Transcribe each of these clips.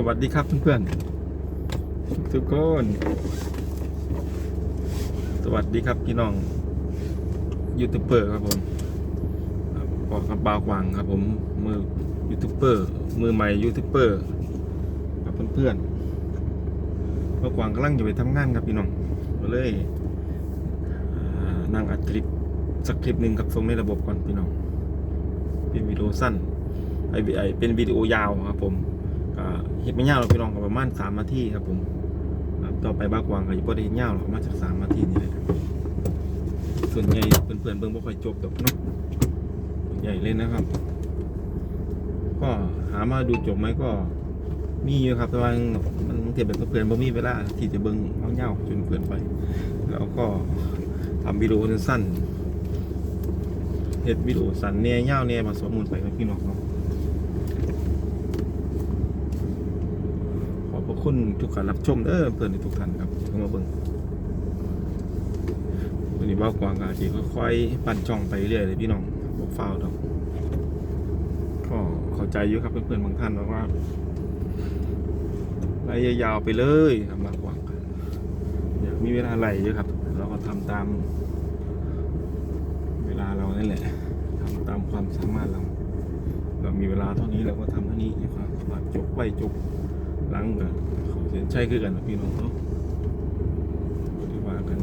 สวัสดีครับเพื่อนๆทุกคน สวัสดีครับพี่น้องยูทูบเบอร์ครับผมขอกับบากวางครับ ผมมือยูทูบเบอร์มือใหม่ยูทูบเบอร์กับเพื่อนๆบาวกวางกำลังอยู่ไปทำงานครับพี่น้องก็เลยนั่งอัดคลิปสักคลิปหนึ่งครับส่งในระบบก่อนพี่น้องเป็นวิดีโอสั้นไอเป็นวิดีโอยาวครับผม ก็เห็ดไม่ยาวหรอกพี่น้องก็ประมาณสามนาทีครับผมต่อไปบ้ากวางก็จะพอได้เห็นยาวหรอกมาจากสามนาทีนี่แหละส่วนใหญ่เพื่อนๆเบิ่งบ่ค่อยจบดอกเนาะใหญ่เลยนะครับ ก็หามาดูจบไหมก็มีอยู่ครับแต่ว่ามันเทียบแบบเพื่อนๆบ่มีเวลาที่จะเบิ่งเงาจนเพื่อนไป แล้วก็ทำวิดีโอสั้นเฮ็ดวิดีโอสั้นแหน่ยาวแหน่ผสมมูลไปกับพี่น้องเนาะ ขอบคุณทุกการรับชมเด้อเพื่อนทุกท่านครับเข้ามาเบิ่งวันนี้ว่ากวางกาจีค่อยๆปั่นช่องไปเรื่อยเลยพี่น้องบอกฟ้าดอกก็เข้าใจอยู่ครับเพื่อนๆบางท่านบอกว่าไล่ยาวไปเลยครับมากกว่ากันอยากมีเวลาไหลเยอะครับ เราก็ทำตาม เวลาเรานั่นแหละทำตามความสามารถเรา เรามีเวลาเท่านี้เราก็ทำเท่านี้นะครับสามารถจบไว้จบ หลังกันเขาเสียนใช่คือกันนะพี่น้องเนาะที่ว่ากัน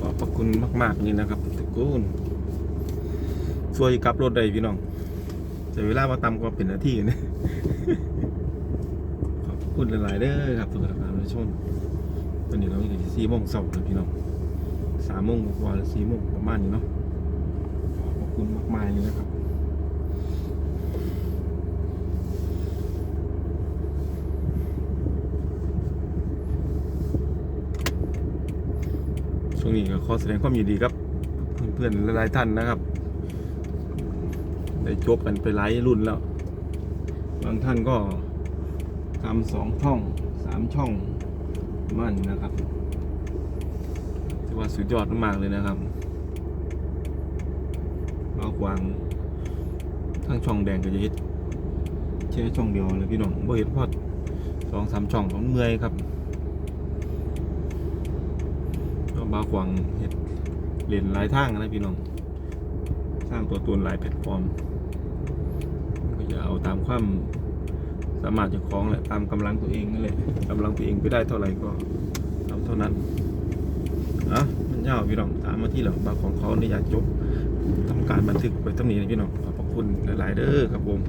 ขอบพระคุณมาก ๆ นี่นะครับทุกคนช่วยกลับรถได้พี่น้องแต่เวลามาตามก็เป็นหน้าที่นะขอบคุณหลายๆเด้อครับทุกท่านผู้ชมตอนนี้เราอยู่ที่สี่โมงเช้าแล้วพี่น้องสามโมงกว่าหรือสี่โมงประมาณนี้เนาะขอบคุณมากมายเลยนะครับ ช่วงนี้ก็ขอแสดงความยินดีครับ เพื่อนๆหลายท่านนะครับ ได้จบกันไปหลายรุ่นแล้ว บางท่านก็ทำสองช่องสามช่องมั่นนะครับถือว่าสุดยอดมากเลยนะครับมากวางทั้งช่องแดงก็จะเฮ็ดแค่ช่องเดียวเลยพี่น้องบ่เห็นพอดสองสามช่องผมเมื่อยครับก็ บากวางเฮ็ดเรียนหลายทางนะพี่น้อง สร้างตัวตนหลายแพลตฟอร์มก็จะเอาตามความสามารถจะคล้องแหละตามกำลังตัวเองนั่นแหละกำลังตัวเองไปได้เท่าไหร่ก็เอาเท่านั้นอะมันยาวพี่น้องตามมาที่หลังบางของเขาในอยากจบทำการบันทึกไปตั้งนี้นะพี่น้องขอบพระคุณหลาย ๆ เด้อครับผม